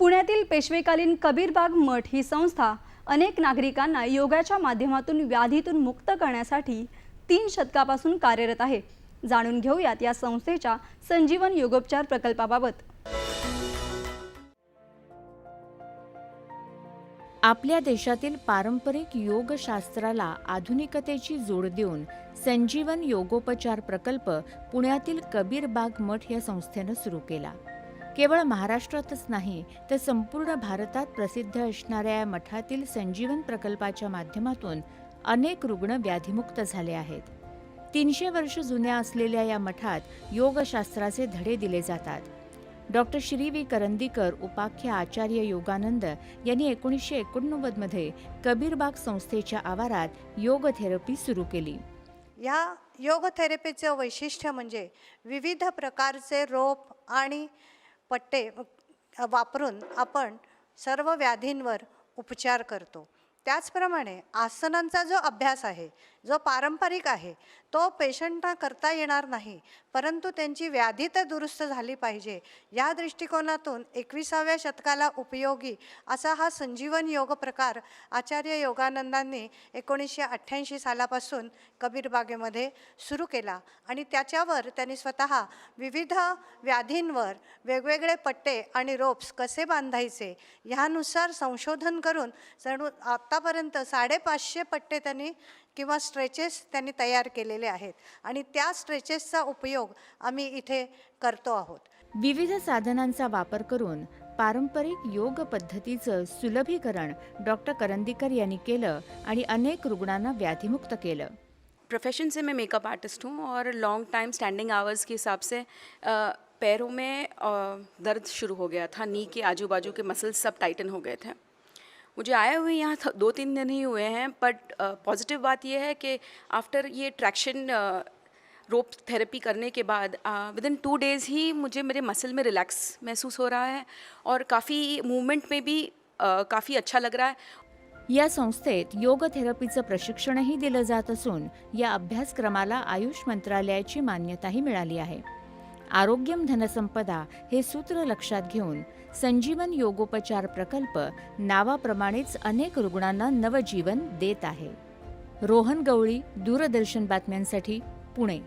पुण्यातील पेशवेकालीन कबीरबाग मठ ही संस्था अनेक नागरिकांना योगाच्या माध्यमातून व्याधीतून मुक्त करण्यासाठी तीन शतकापासून कार्यरत आहे. जाणून घेऊयात या संस्थेच्या संजीवन योगोपचार प्रकल्पाबाबत. आपल्या देशातील पारंपरिक योगशास्त्राला आधुनिकतेची जोड देऊन संजीवन योगोपचार प्रकल्प पुण्यातील कबीरबाग मठ या संस्थेनं सुरू केला. केवळ महाराष्ट्रातच नाही तर संपूर्ण भारतात प्रसिद्ध असणाऱ्या या मठातील संजीवन प्रकल्पाच्या माध्यमातून अनेक रुग्ण व्याधीमुक्त झाले आहेत. तीनशे वर्ष जुन्या असलेल्या या मठात योगशास्त्राचे धडे दिले जातात. Doctor Shri V. करंदीकर उपाख्य आचार्य योगानंद यांनी एकोणीसशे एकोणनव्वदमध्ये कबीरबाग संस्थेच्या आवारात योग थेरपी सुरू केली. या योग थेरपीचं वैशिष्ट्य म्हणजे विविध प्रकारचे रोप आणि पट्टे वापरून आपण सर्व व्याधींवर उपचार करतो. त्याचप्रमाणे आसनांचा जो अभ्यास आहे जो पारंपरिक आहे तो पेशंटना करता येणार नाही. परंतु त्यांची व्याधी तर दुरुस्त झाली पाहिजे. या दृष्टिकोनातून एकविसाव्या शतकाला उपयोगी असा हा संजीवन योग प्रकार आचार्य योगानंदांनी एकोणीसशे अठ्ठ्याऐंशी सालापासून कबीरबागेमध्ये सुरू केला आणि त्याच्यावर त्यांनी स्वतः विविध व्याधींवर वेगवेगळे पट्टे आणि रोप्स कसे बांधायचे ह्यानुसार संशोधन करून जणू आत्तापर्यंत साडेपाचशे पट्टे त्यांनी किंवा स्ट्रेचेस त्यांनी तयार केलेले आहेत. आणि त्या स्ट्रेचेसचा उपयोग आम्ही इथे करतो आहोत. विविध साधनांचा वापर करून पारंपरिक योग पद्धतीचं सुलभीकरण डॉक्टर करंदीकर यांनी केलं आणि अनेक रुग्णांना व्याधीमुक्त केलं. प्रोफेशन से मैं मेकअप आर्टिस्ट हूँ और लॉन्ग टाइम स्टैंडिंग आवर्स के हिसाब से पैरों में दर्द शुरू हो गया था नी के आजू बाजू के मसल्स सब टाइटन हो गए थे। मुझे आए हुए यहाँ दो तीन दिन ही हुए हैं बट पॉजिटिव बात यह है कि आफ्टर ये ट्रैक्शन रोप थेरेपी करने के बाद विद इन टू डेज़ ही मुझे मेरे मसल में रिलैक्स महसूस हो रहा है और काफ़ी मूवमेंट में भी काफ़ी अच्छा लग रहा है। या संस्थेत योग थेरपीचं प्रशिक्षणही दिलं जात असून या अभ्यासक्रमाला आयुष मंत्रालयाची मान्यताही मिळाली आहे. आरोग्यम धनसंपदा हे सूत्र लक्षात घेऊन संजीवन योगोपचार प्रकल्प नावाप्रमाणेच अनेक रुग्णांना नवजीवन देत आहे. रोहन गवळी दूरदर्शन बातम्यांसाठी पुणे.